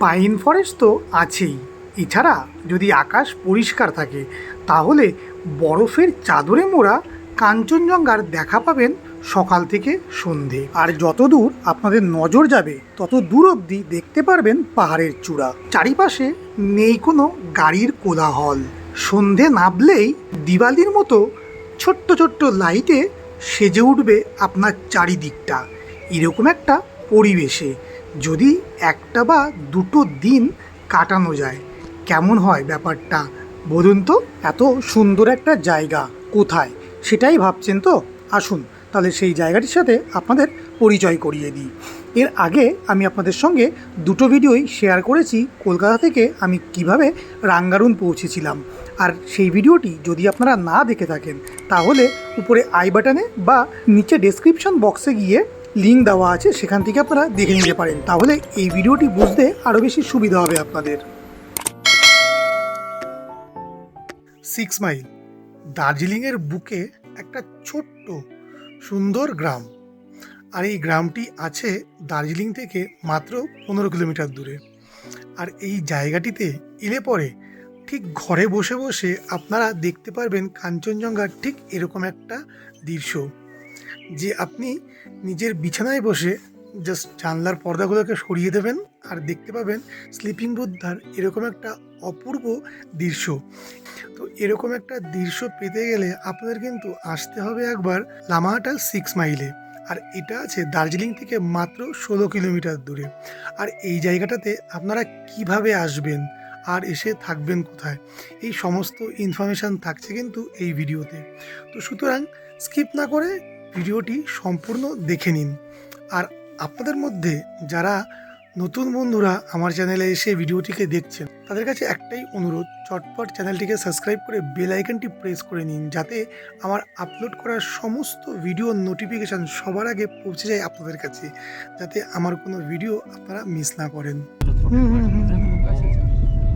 Pine forest তো আছেই। এছাড়া যদি আকাশ পরিষ্কার থাকে, তাহলে বরফের চাদরে মোড়া কাঞ্চনজঙ্ঘার দেখা পাবেন সকাল থেকে সন্ধে। আর যত দূর আপনাদের নজর যাবে তত দূর অবধি দেখতে পারবেন পাহাড়ের চূড়া। চারিপাশে নেই কোনো গাড়ির কোলাহল। সন্ধে নামলেই দিওয়ালির মতো ছোট্ট ছোট্ট লাইটে সেজে উঠবে আপনার চারিদিকটা। এরকম একটা পরিবেশে। যদি একটা বা দুটো দিন কাটানো যায়, কেমন হয় ব্যাপারটা? বলুন তো, এত সুন্দর একটা জায়গা কোথায়? সেটাই ভাবছেন তো? আসুন, তাহলে সেই জায়গাটির সাথে আপনাদের পরিচয় করিয়ে দিই। এর আগে আমি আপনাদের সঙ্গে দুটো ভিডিওই শেয়ার করেছি, কলকাতা থেকে আমি কীভাবে রাঙ্গারুন পৌঁছেছিলাম। আর সেই ভিডিওটি যদি আপনারা না দেখে থাকেন, তাহলে উপরে আই বাটনে বা নিচে ডেসক্রিপশন বক্সে গিয়ে লিঙ্ক দেওয়া আছে, সেখান থেকে আপনারা দেখে নিতে পারেন। তাহলে এই ভিডিওটি বুঝতে আরও বেশি সুবিধা হবে আপনাদের। সিক্স মাইল দার্জিলিংয়ের বুকে একটা ছোট্ট, সুন্দর গ্রাম। আর এই গ্রামটি আছে দার্জিলিং থেকে মাত্র পনেরো কিলোমিটার দূরে। আর এই জায়গাটিতে এলে পরে ঠিক ঘরে বসে বসে আপনারা দেখতে পারবেন কাঞ্চনজঙ্ঘার ঠিক এরকম একটা দৃশ্য। যে আপনি নিজের বিছানায় বসে জাস্ট জানলার পর্দাগুলোকে সরিয়ে দেবেন আর দেখতে পাবেন স্লিপিং বুদ্ধার এরকম একটা অপূর্ব দৃশ্য। তো এরকম একটা দৃশ্য পেতে গেলে আপনাদের কিন্তু আসতে হবে একবার লামাহাটা সিক্স মাইলে আর এটা আছে দার্জিলিং থেকে মাত্র ষোলো কিলোমিটার দূরে। আর এই জায়গাটাতে আপনারা কীভাবে আসবেন? আর এসে থাকবেন কোথায়? এই সমস্ত ইনফরমেশান থাকছে কিন্তু এই ভিডিওতে তো সুতরাং স্কিপ না করে ভিডিওটি সম্পূর্ণ দেখে নিন আর আপনাদের মধ্যে যারা নতুন বন্ধুরা আমার চ্যানেলে এসে ভিডিওটিকে দেখছেন তাদের কাছে একটাই অনুরোধ চটপট চ্যানেলটিকে সাবস্ক্রাইব করে বেল আইকনটি প্রেস করে নিন যাতে আমার আপলোড করা সমস্ত ভিডিওর নোটিফিকেশান সবার আগে পৌঁছে যায় আপনাদের কাছে যাতে আমার কোনো ভিডিও আপনারা মিস না করেন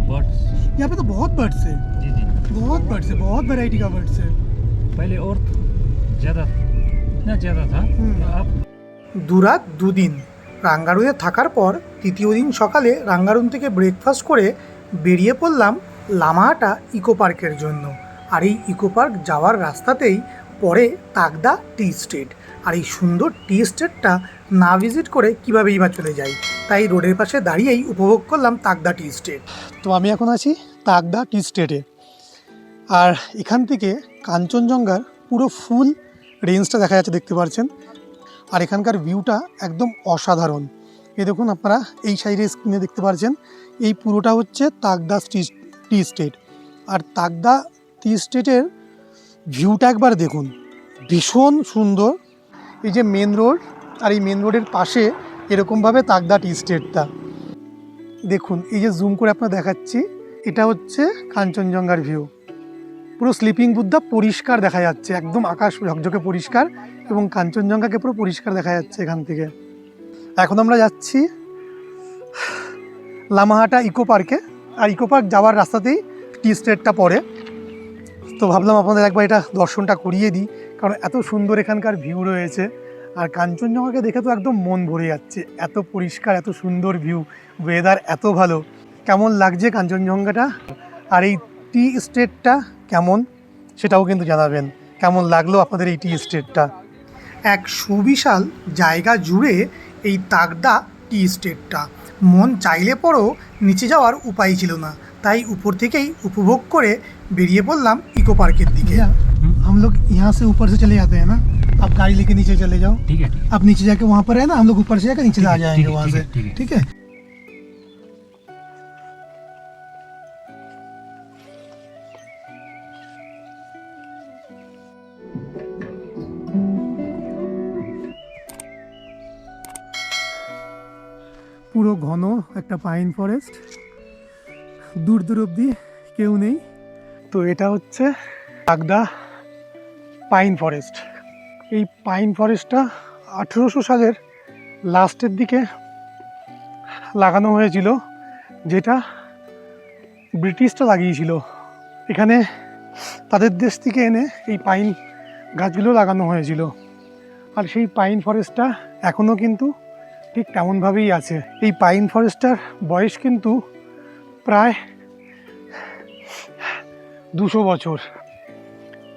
बर्ड्स यहाँ पे तो बहुत बर्ड्स है जी जी बहुत बर्ड्स है बहुत वैरायटी का बर्ड्स है पहले और ज़्यादा দুরাত দুদিন রাঙ্গারুনে থাকার পর তৃতীয় দিন সকালে রাঙ্গারুন থেকে ব্রেকফাস্ট করে বেরিয়ে পড়লাম লামাহাটা ইকো পার্কের জন্য। আর এই ইকো পার্ক যাওয়ার রাস্তাতেই পরে তাগদা টি স্টেট। আর এই সুন্দর টি স্টেটটা না ভিজিট করে কীভাবেই বা চলে যাই তাই রোডের পাশে দাঁড়িয়েই উপভোগ করলাম তাগদা টি স্টেট। তো আমি এখন আছি তাগদা টি স্টেটে। আর এখান থেকে কাঞ্চনজঙ্ঘার পুরো ফুল রেঞ্জটা দেখা যাচ্ছে দেখতে পাচ্ছেন আর এখানকার ভিউটা একদম অসাধারণ। এই দেখুন আপনারা, এই সাইডে স্ক্রিনে দেখতে পাচ্ছেন এই পুরোটা হচ্ছে তাকদা টি স্টেট। আর তাকদা টি স্টেটের ভিউটা একবার দেখুন, ভীষণ সুন্দর। এই যে মেন রোড আর এই মেন রোডের পাশে এরকমভাবে তাকদা টি স্টেটটা। দেখুন, এই যে জুম করে আপনার দেখাচ্ছি, এটা হচ্ছে কাঞ্চনজঙ্ঘার ভিউ পুরো স্লিপিং বুদ্ধা পরিষ্কার দেখা যাচ্ছে, একদম আকাশ ঝকঝকে পরিষ্কার এবং কাঞ্চনজঙ্ঘাকে পুরো পরিষ্কার দেখা যাচ্ছে এখান থেকে। এখন আমরা যাচ্ছি লামাহাটা ইকো পার্কে। আর ইকো পার্ক যাওয়ার রাস্তাতেই টি স্টেটটা পড়ে। তো ভাবলাম আপনাদের একবার এটা দর্শনটা করিয়ে দিই, কারণ এত সুন্দর এখানকার ভিউ রয়েছে। আর কাঞ্চনজঙ্ঘাকে দেখে তো একদম মন ভরে যাচ্ছে, এত পরিষ্কার, এত সুন্দর ভিউ ওয়েদার এত ভালো। কেমন লাগছে কাঞ্চনজঙ্ঘাটা? আর এই টি স্টেটটা কেমন সেটাও কিন্তু জানাবেন কেমন লাগলো আপনাদের এই টি স্টেটটা এক সুবিশাল জায়গা জুড়ে এই তাগদা টি স্টেটটা মন চাইলে পরও নিচে যাওয়ার উপায় ছিল না তাই উপর থেকেই উপভোগ করে বেরিয়ে পড়লাম ইকো পার্কের দিকে हम लोग यहाँ से ऊपर से चले जाते हैं ना आप गाड़ी लेके नीचे चले जाओ ठीक है आप नीचे जाके वहाँ पर है ना हम लोग ऊपर से जाकर नीचे ठीक आ है, जाएंगे ठीक है, वहाँ ठीक से है, ठीक है। একটা পাইন ফরেস্ট দূর দূর অবধি কেউ নেই। তো এটা হচ্ছে আগদা পাইন ফরেস্ট এই পাইন ফরেস্টটা আঠেরোশো সালের লাস্টের দিকে লাগানো হয়েছিল, যেটা ব্রিটিশটা লাগিয়েছিল। এখানে তাদের দেশ থেকে এনে এই পাইন গাছগুলো লাগানো হয়েছিল। আর সেই পাইন ফরেস্টটা এখনও কিন্তু ঠিক তেমনভাবেই আছে। এই পাইন ফরেস্টটার বয়স কিন্তু প্রায় দুশো বছর।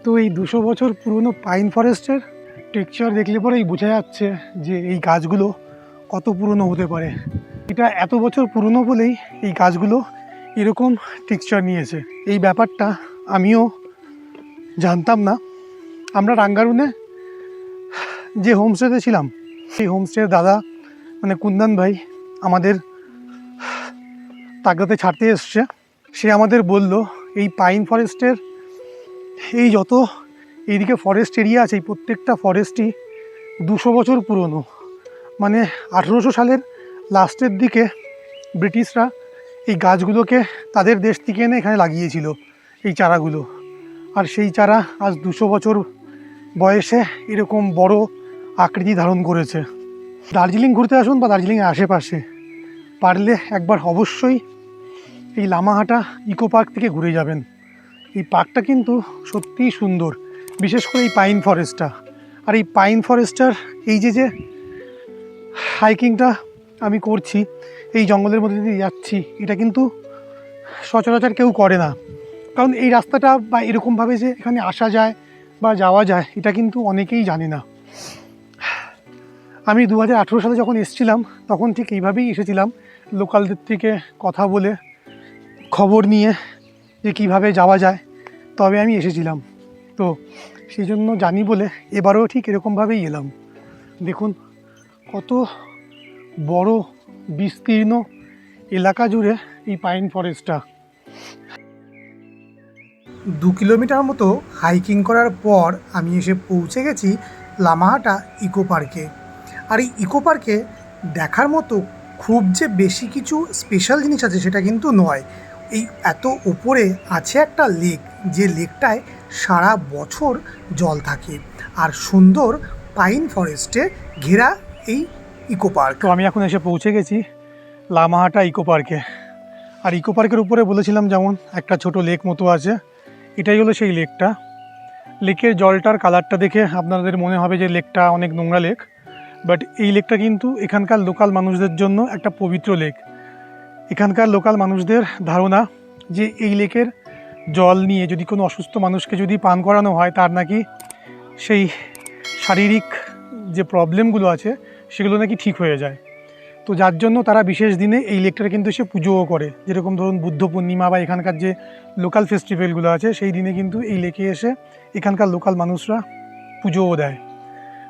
তো এই দুশো বছর পুরনো পাইন ফরেস্টের টেক্সচার দেখলে পরেই বোঝা যাচ্ছে যে এই গাছগুলো কত পুরনো হতে পারে। এটা এত বছর পুরনো বলেই এই গাছগুলো এরকম টেক্সচার নিয়েছে। এই ব্যাপারটা আমিও জানতাম না। আমরা রাঙ্গারুনে যে হোমস্টেতে ছিলাম, সেই হোমস্টের দাদা মানে কুন্দন ভাই আমাদের তাগদাতে ছাড়তে এসছে। সে আমাদের বলল, এই পাইন ফরেস্টের এই যত এইদিকে ফরেস্ট এরিয়া আছে, এই প্রত্যেকটা ফরেস্টই দুশো বছর পুরনো। মানে আঠেরোশো সালের লাস্টের দিকে ব্রিটিশরা এই গাছগুলোকে তাদের দেশ থেকে এনে এখানে লাগিয়েছিল, এই চারাগুলো। আর সেই চারা আজ দুশো বছর বয়সে এরকম বড় আকৃতি ধারণ করেছে। দার্জিলিং ঘুরতে আসুন বা দার্জিলিংয়ের আশেপাশে পারলে একবার অবশ্যই এই লামাহাটা ইকো পার্ক থেকে ঘুরে যাবেন। এই পার্কটা কিন্তু সত্যিই সুন্দর, বিশেষ করে এই পাইন ফরেস্টটা। আর এই পাইন ফরেস্টটার এই যে যে হাইকিংটা আমি করছি, এই জঙ্গলের মধ্যে দিয়ে যাচ্ছি, এটা কিন্তু সচরাচর কেউ করে না। কারণ এই রাস্তাটা বা এরকমভাবে যে এখানে আসা যায় বা যাওয়া যায়, এটা কিন্তু অনেকেই জানে না। আমি দু হাজার আঠেরো সালে যখন এসেছিলাম, তখন ঠিক এইভাবেই এসেছিলাম লোকালদের থেকে কথা বলে, খবর নিয়ে যে কীভাবে যাওয়া যায়। তবে আমি এসেছিলাম। তো সেই জন্য জানি বলে এবারেও ঠিক এরকমভাবেই এলাম। দেখুন, কত বড়, বিস্তীর্ণ এলাকা জুড়ে এই পাইন ফরেস্টটা। দু কিলোমিটার মতো হাইকিং করার পর আমি এসে পৌঁছে গেছি লামাহাটা ইকো পার্কে। আর এই ইকো পার্কে দেখার মতো খুব যে বেশি কিছু স্পেশাল জিনিস আছে সেটা কিন্তু নয়। এই এত ওপরে আছে একটা লেক যে লেকটায় সারা বছর জল থাকে। আর সুন্দর পাইন ফরেস্টে ঘেরা এই ইকো পার্ক তো আমি এখন এসে পৌঁছে গেছি লামাহাটা ইকো পার্কে আর ইকো পার্কের উপরে বলেছিলাম যেমন একটা ছোট লেক মতো আছে, এটাই হলো সেই লেকটা লেকের জলটার কালারটা দেখে আপনাদের মনে হবে যে লেকটা অনেক নোংরা লেক বাট এই লেকটা কিন্তু এখানকার লোকাল মানুষদের জন্য একটা পবিত্র লেক। এখানকার লোকাল মানুষদের ধারণা যে এই লেকের জল নিয়ে যদি কোনো অসুস্থ মানুষকে যদি পান করানো হয়, তার নাকি সেই শারীরিক যে প্রবলেমগুলো আছে, সেগুলো নাকি ঠিক হয়ে যায়। তো যার জন্য তারা বিশেষ দিনে এই লেকটার কিন্তু এসে পুজোও করে। যেরকম ধরুন বুদ্ধ পূর্ণিমা বা এখানকার যে লোকাল ফেস্টিভ্যালগুলো আছে, সেই দিনে কিন্তু এই লেকে এসে এখানকার লোকাল মানুষরা পুজোও দেয়।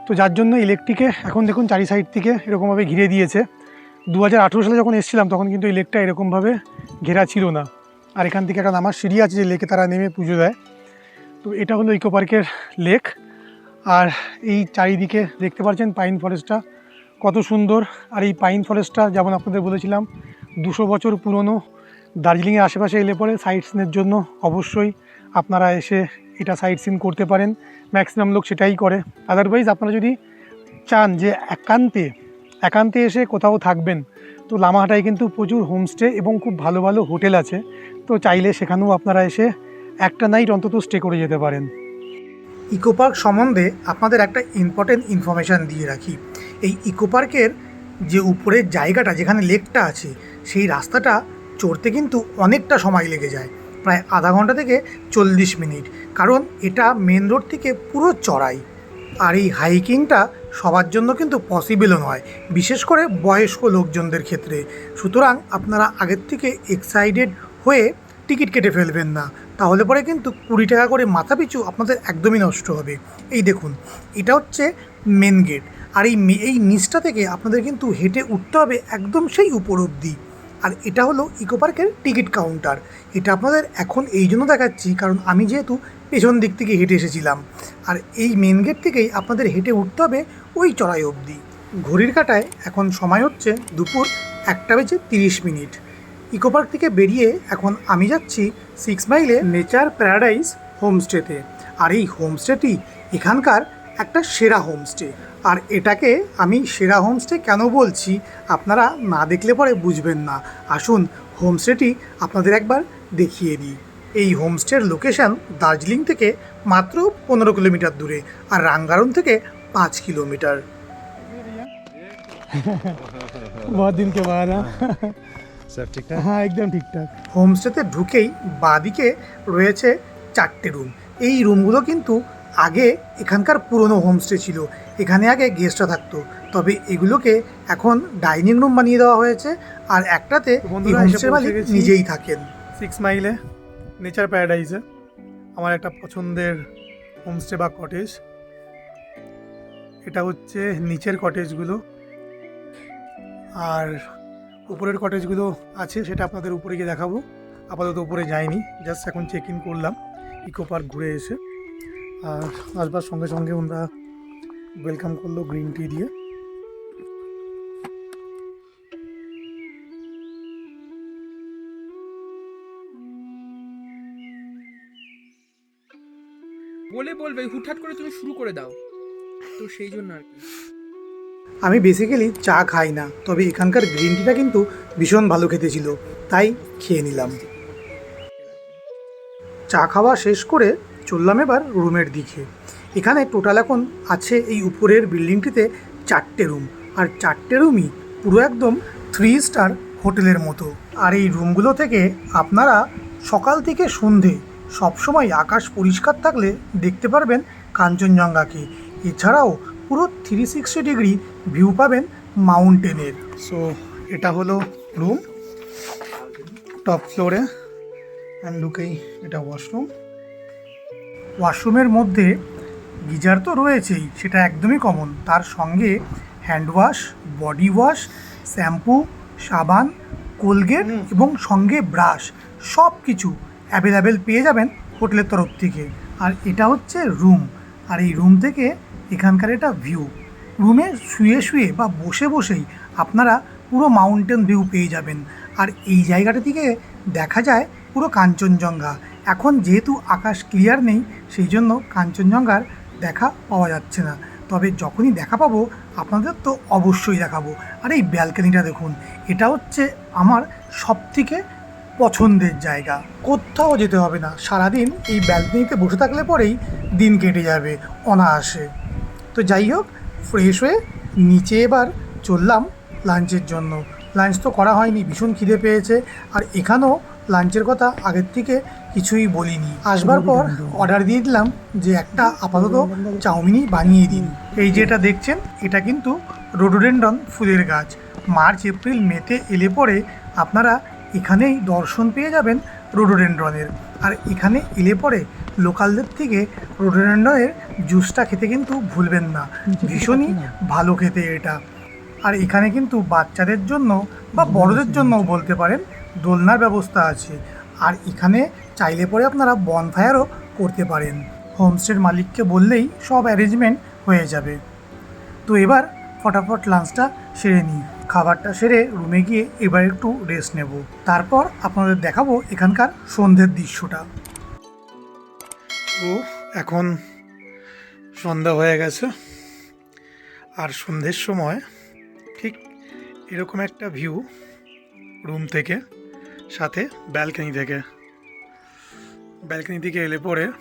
তো যার জন্য এই লেকটিকে এখন দেখুন চারি সাইড থেকে এরকমভাবে ঘিরে দিয়েছে। দু হাজার আঠেরো সালে যখন এসেছিলাম, তখন কিন্তু এই লেকটা এরকমভাবে ঘেরা ছিল না। আর এখান থেকে একটা নামার সিঁড়ি আছে যে লেকে তারা নেমে পুজো দেয়। তো এটা হলো ইকো পার্কের লেক আর এই চারিদিকে দেখতে পাচ্ছেন পাইন ফরেস্টটা কত সুন্দর। আর এই পাইন ফরেস্টটা যেমন আপনাদের বলেছিলাম, দুশো বছর পুরনো। দার্জিলিংয়ের আশেপাশে এলে পরে সাইট সিনের জন্য অবশ্যই আপনারা এসে এটা সাইট সিন করতে পারেন। ম্যাক্সিমাম লোক সেটাই করে। আদারওয়াইজ আপনারা যদি চান যে একান্তে একান্তে এসে কোথাও থাকবেন, তো লামাহাটায় কিন্তু প্রচুর হোমস্টে এবং খুব ভালো ভালো হোটেল আছে। তো চাইলে সেখানেও আপনারা এসে একটা নাইট অন্তত স্টে করে যেতে পারেন। ইকো পার্ক সম্বন্ধে আপনাদের একটা ইম্পর্টেন্ট ইনফরমেশান দিয়ে রাখি। এই ইকো পার্কের যে উপরের জায়গাটা, যেখানে লেকটা আছে, সেই রাস্তাটা চড়তে কিন্তু অনেকটা সময় লেগে যায়। প্রায় আধা ঘণ্টা থেকে চল্লিশ মিনিট। কারণ এটা মেন রোড থেকে পুরো চড়াই। আর এই হাইকিংটা সবার জন্য কিন্তু পসিবলও নয়, বিশেষ করে বয়স্ক লোকজনদের ক্ষেত্রে। সুতরাং আপনারা আগের থেকে এক্সাইটেড হয়ে টিকিট কেটে ফেলবেন না। তাহলে পরে কিন্তু কুড়ি টাকা করে মাথা পিছু আপনাদের একদমই নষ্ট হবে। এই দেখুন, এটা হচ্ছে মেন গেট আর এই এই নিচটা থেকে আপনাদের কিন্তু হেঁটে উঠতে হবে একদম সেই উপর অবধি। আর এটা হলো ইকো পার্কের টিকিট কাউন্টার এটা আপনাদের এখন এই জন্য দেখাচ্ছি, কারণ আমি যেহেতু পেছন দিক থেকে হেঁটে এসেছিলাম। আর এই মেন গেট থেকেই আপনাদের হেঁটে উঠতে হবে ওই চড়াই অবধি। ঘড়ির কাটায় এখন সময় হচ্ছে দুপুর একটা বেজে তিরিশ মিনিট। ইকো পার্ক থেকে বেরিয়ে এখন আমি যাচ্ছি সিক্স মাইলে নেচার প্যারাডাইস হোমস্টেতে আর এই হোমস্টেটি এখানকার একটা সেরা হোমস্টে আর এটাকে আমি সেরা হোমস্টে কেন বলছি আপনারা না দেখলে পরে বুঝবেন না আসুন হোমস্টেটি আপনাদের একবার দেখিয়ে দিই এই হোমস্টের লোকেশন দার্জিলিং থেকে মাত্র পনেরো কিলোমিটার দূরে আর রাঙ্গারুন থেকে পাঁচ কিলোমিটার बहुत दिन के बाद सब ठीक ठाक হ্যাঁ একদম ঠিকঠাক হোমস্টেতে ঢুকেই বাদিকে রয়েছে চারটে রুম এই রুমগুলো কিন্তু আগে এখানকার পুরনো হোমস্টে ছিল এখানে আগে গেস্টরা থাকতো। তবে এগুলোকে এখন ডাইনিং রুম বানিয়ে দেওয়া হয়েছে আর একটাতে এই হোমস্টের মালিক নিজেই থাকেন। সিক্স মাইলে নেচার প্যারাডাইজে আমার একটা পছন্দের হোমস্টে বা কটেজ এটা হচ্ছে নিচের কটেজগুলো আর উপরের কটেজগুলো আছে সেটা আপনাদের উপরে গিয়ে দেখাবো। আপাতত উপরে যাইনি জাস্ট এখন চেক ইন করলাম। ইকো পার্ক ঘুরে এসে। আর আসবার সঙ্গে সঙ্গে ওনারা ওয়েলকাম করল গ্রিন টি দিয়ে। বলে বলবে হুটহাট করে তুমি শুরু করে দাও। তো সেই জন্য আর কি। আমি বেসিক্যালি চা খাই না তবে এখানকার গ্রিন টিটা কিন্তু ভীষণ ভালো খেতে ছিল তাই খেয়ে নিলাম। চা খাওয়া শেষ করে চললাম এবার রুমের দিকে। এখানে টোটাল এখন আছে এই উপরের বিল্ডিংটিতে চারটে রুম। আর চারটে রুমই পুরো একদম থ্রি স্টার হোটেলের মতো। আর এই রুমগুলো থেকে আপনারা সকাল থেকে সন্ধে সবসময় আকাশ পরিষ্কার থাকলে দেখতে পারবেন কাঞ্চনজঙ্ঘাকে। এছাড়াও পুরো থ্রি সিক্সটি ডিগ্রি ভিউ পাবেন মাউন্টেনের সো এটা হলো রুম টপ ফ্লোরে অ্যান্ড লুকেই এটা ওয়াশরুম ওয়াশরুমের মধ্যে গিজার তো রয়েছেই সেটা একদমই কমন তার সঙ্গে hand wash body wash shampoo সাবান কোলগেট এবং সঙ্গে ব্রাশ সব কিছু অ্যাভেলেবেল পেয়ে যাবেন হোটেলের তরফ থেকে। আর এটা হচ্ছে রুম আর এই রুম থেকে এখানকার এটা ভিউ রুমে শুয়ে শুয়ে বা বসে বসেই আপনারা পুরো মাউন্টেন ভিউ পেয়ে যাবেন। আর এই জায়গাটা থেকে দেখা যায় পুরো কাঞ্চনজঙ্ঘা। এখন যেহেতু আকাশ ক্লিয়ার নেই, সেই জন্য কাঞ্চনজঙ্ঘার দেখা পাওয়া যাচ্ছে না। তবে যখনই দেখা পাবো, আপনাদের তো অবশ্যই দেখাবো। আর এই ব্যালকানিটা দেখুন, এটা হচ্ছে আমার সবথেকে পছন্দের জায়গা। কোথাও যেতে হবে না। সারাদিন এই ব্যালকনিতে বসে থাকলে পরেই দিন কেটে যাবে, অনায়াসে। তো যাই হোক ফ্রেশ হয়ে নিচে এবার চললাম লাঞ্চের জন্য। লাঞ্চ তো করা হয়নি, ভীষণ খিদে পেয়েছে। আর এখানেও লাঞ্চের কথা আগের থেকে কিছুই বলিনি। আসবার পর অর্ডার দিয়ে দিলাম যে একটা আপাতত চাউমিনই বানিয়ে দিন। এই যেটা দেখছেন, এটা কিন্তু রোডোডেন্ডন ফুলের গাছ। মার্চ, এপ্রিল, মেতে এলে পরে আপনারা এখানেই দর্শন পেয়ে যাবেন রোডোডেন্ড্রনের আর এখানে এলে পরে লোকালদের থেকে রোডোডেন্ড্রনের জুসটা খেতে কিন্তু ভুলবেন না। ভীষণই ভালো খেতে এটা। আর এখানে কিন্তু বাচ্চাদের জন্য বা বড়দের জন্যও বলতে পারেন দোলনার ব্যবস্থা আছে। আর এখানে চাইলে পরে আপনারা বনফায়ারও করতে পারেন। হোমস্টের মালিককে বললেই সব অ্যারেঞ্জমেন্ট হয়ে যাবে। তো এবার ফটাফট লাঞ্চটা সেরে নিই। খাবারটা সেরে রুমে গিয়ে এবার একটু রেস্ট নেব। তারপর আপনাদের দেখাবো এখানকার সন্ধ্যের দৃশ্যটা। ও এখন সন্ধ্যা হয়ে গেছে। আর সন্ধ্যের সময় ঠিক এরকম একটা ভিউ রুম থেকে। সাথে ব্যালকনি থেকে। ব্যালকনি থেকে এলে পরে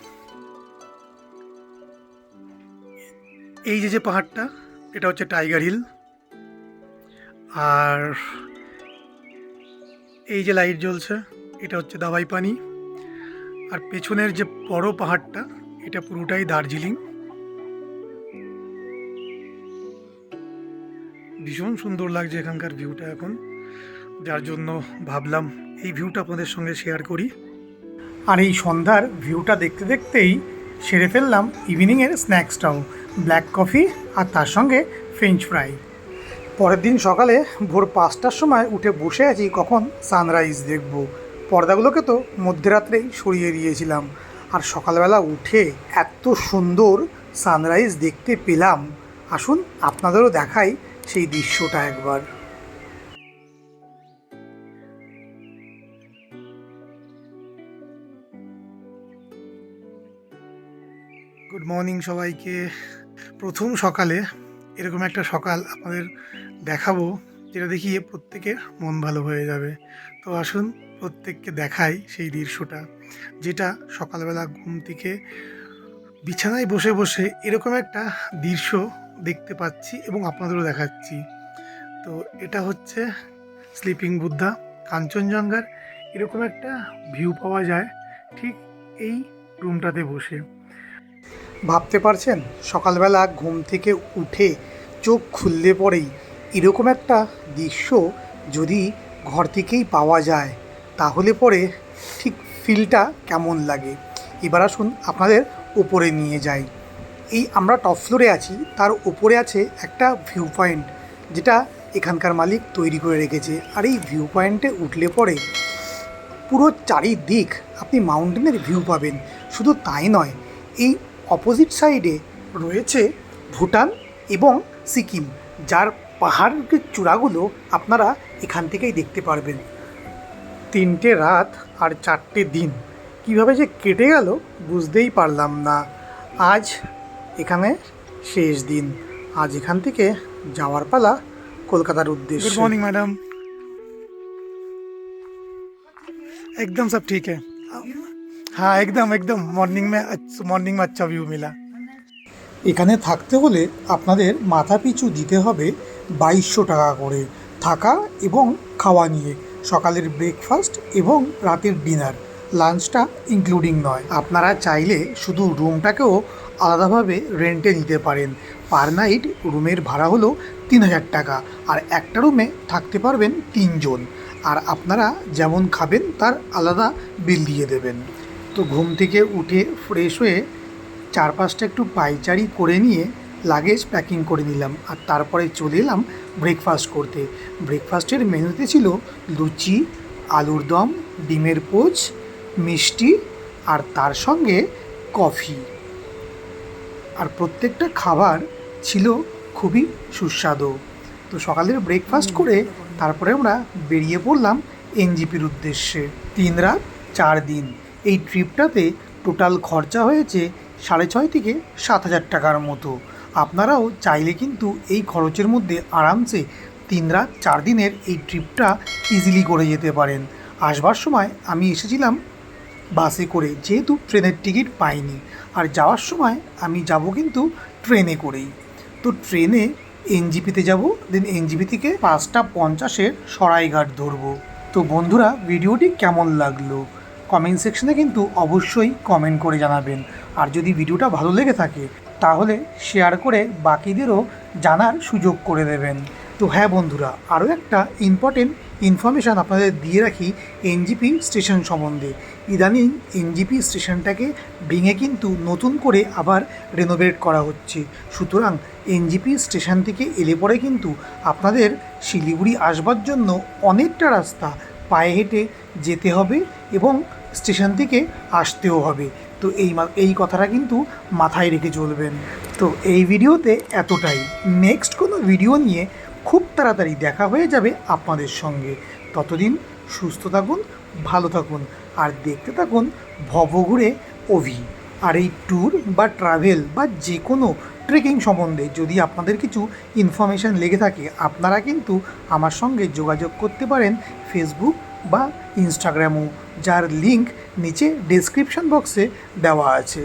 এই যে যে পাহাড়টা, এটা হচ্ছে টাইগার হিল। আর এই যে লাইট জ্বলছে, এটা হচ্ছে দাবাই পানি। আর পেছনের যে বড় পাহাড়টা, এটা পুরোটাই দার্জিলিং। ভীষণ সুন্দর লাগছে এখানকার ভিউটা এখন। যার জন্য ভাবলাম এই ভিউটা আপনাদের সঙ্গে শেয়ার করি। আর এই সন্ধ্যার ভিউটা দেখতে দেখতেই সেরে ফেললাম ইভিনিংয়ের স্ন্যাক্সটাও ব্ল্যাক কফি আর তার সঙ্গে ফ্রেঞ্চ ফ্রাই পরের দিন সকালে ভোর পাঁচটার সময় উঠে বসে আছি কখন সানরাইজ দেখব। পর্দাগুলোকে তো মধ্যরাত্রেই সরিয়ে দিয়েছিলাম। আর সকালবেলা উঠে এত সুন্দর সানরাইজ দেখতে পেলাম। আসুন আপনাদেরও দেখাই সেই দৃশ্যটা একবার। গুড মর্নিং সবাইকে। প্রথম সকালে এরকম একটা সকাল আপনাদের দেখাবো, যেটা দেখিয়ে প্রত্যেকের মন ভালো হয়ে যাবে। তো আসুন প্রত্যেককে দেখাই সেই দৃশ্যটা, যেটা সকালবেলা ঘুম থেকে বিছানায় বসে বসে এরকম একটা দৃশ্য দেখতে পাচ্ছি এবং আপনাদেরও দেখাচ্ছি। তো তো এটা হচ্ছে স্লিপিং বুদ্ধা কাঞ্চনজঙ্ঘার এরকম একটা ভিউ পাওয়া যায় ঠিক এই রুমটাতে বসে। ভাবতে পারছেন? সকালবেলা ঘুম থেকে উঠে চোখ খুললে পরেই এরকম একটা দৃশ্য যদি ঘর থেকেই পাওয়া যায়, তাহলে পরে ঠিক ফিলটা কেমন লাগে? এবার আসুন আপনাদের উপরে নিয়ে যাই। এই আমরা টপ ফ্লোরে আছি, তার উপরে আছে একটা ভিউ পয়েন্ট যেটা এখানকার মালিক তৈরি করে রেখেছে। আর এই ভিউ পয়েন্টে উঠলে পরে পুরো চারিদিক আপনি মাউন্টেনের ভিউ পাবেন। শুধু তাই নয়, এই অপোজিট সাইডে রয়েছে ভুটান এবং সিকিম, যার পাহাড়ের চূড়াগুলো আপনারা এখান থেকেই দেখতে পারবেন। তিনটে রাত আর চারটে দিন। কীভাবে যে কেটে গেল বুঝতেই পারলাম না। আজ এখানে শেষ দিন। আজ এখান থেকে যাওয়ার পালা কলকাতার উদ্দেশ্যে। গুড মর্নিং ম্যাডাম একদম সব ঠিক হ্যাঁ। হ্যাঁ একদম একদম। মর্নিং মে মর্নিং মে আচ্ছা ভিউ মিলা। এখানে থাকতে হলে আপনাদের মাথা পিছু দিতে হবে বাইশশো টাকা করে থাকা এবং খাওয়া নিয়ে। সকালের ব্রেকফাস্ট এবং রাতের ডিনার লাঞ্চটা ইনক্লুডিং নয়। আপনারা চাইলে শুধু রুমটাকেও আলাদাভাবে রেন্টে নিতে পারেন। পার নাইট রুমের ভাড়া হলো তিন হাজার টাকা। আর একটা রুমে থাকতে পারবেন তিনজন। আর আপনারা যেমন খাবেন, তার আলাদা বিল দিয়ে দেবেন। তো ঘুম থেকে উঠে ফ্রেশ হয়ে চারপাশটা একটু পাইচারি করে নিয়ে লাগেজ প্যাকিং করে নিলাম। আর তারপরে চলে এলাম ব্রেকফাস্ট করতে। ব্রেকফাস্টের মেনুতে ছিল লুচি, আলুর দম, ডিমের পোচ, মিষ্টি আর তার সঙ্গে কফি আর প্রত্যেকটা খাবার ছিল খুবই সুস্বাদু। তো সকালের ব্রেকফাস্ট করে তারপরে আমরা বেরিয়ে পড়লাম এনজিপির উদ্দেশ্যে। তিন রাত, চার দিন। এই ট্রিপটাতে টোটাল খরচা হয়েছে সাড়ে ছয় থেকে সাত হাজার টাকার মতো। আপনারাও চাইলে কিন্তু এই খরচের মধ্যে আরামসে তিন রাত চার দিনের এই ট্রিপটা ইজিলি করে যেতে পারেন। আসবার সময় আমি এসেছিলাম বাসে করে, যেহেতু ট্রেনের টিকিট পাইনি। আর যাওয়ার সময় আমি যাব কিন্তু ট্রেনে করেই। তো ট্রেনে এনজিপিতে যাব, দেন এনজিপি থেকে পাঁচটা পঞ্চাশের সরাইঘাট ধরবো। তো বন্ধুরা, ভিডিওটি কেমন লাগল? কমেন্ট সেকশনে কিন্তু অবশ্যই কমেন্ট করে জানাবেন। আর যদি ভিডিওটা ভালো লেগে থাকে, তাহলে শেয়ার করে বাকিদেরও জানার সুযোগ করে দেবেন। তো হ্যাঁ বন্ধুরা, আরও একটা ইম্পর্টেন্ট ইনফরমেশান আপনাদের দিয়ে রাখি এনজিপি স্টেশন সম্বন্ধে। ইদানিং এনজিপি স্টেশনটাকে ভেঙে কিন্তু নতুন করে আবার রেনোভেট করা হচ্ছে। সুতরাং এনজিপি স্টেশন থেকে এলে পরে কিন্তু আপনাদের শিলিগুড়ি আসবার জন্য অনেকটা রাস্তা পায়ে হেঁটে যেতে হবে এবং স্টেশন থেকে আসতেও হবে। তো এই এই কথাটা কিন্তু মাথায় রেখে চলবেন। তো এই ভিডিওতে এতটাই। নেক্সট কোনো ভিডিও নিয়ে খুব তাড়াতাড়ি দেখা হয়ে যাবে আপনাদের সঙ্গে। ততদিন সুস্থ থাকুন, ভালো থাকুন, আর দেখতে থাকুন ভবঘুরে অভি। আর এই ট্যুর বা ট্রাভেল বা যে কোনো ট্রেকিং সম্বন্ধে যদি আপনাদের কিছু ইনফরমেশান লেগে থাকে, আপনারা কিন্তু আমার সঙ্গে যোগাযোগ করতে পারেন ফেসবুক বা ইনস্টাগ্রামও যার লিঙ্ক নিচে ডেসক্রিপশন বক্সে দেওয়া আছে।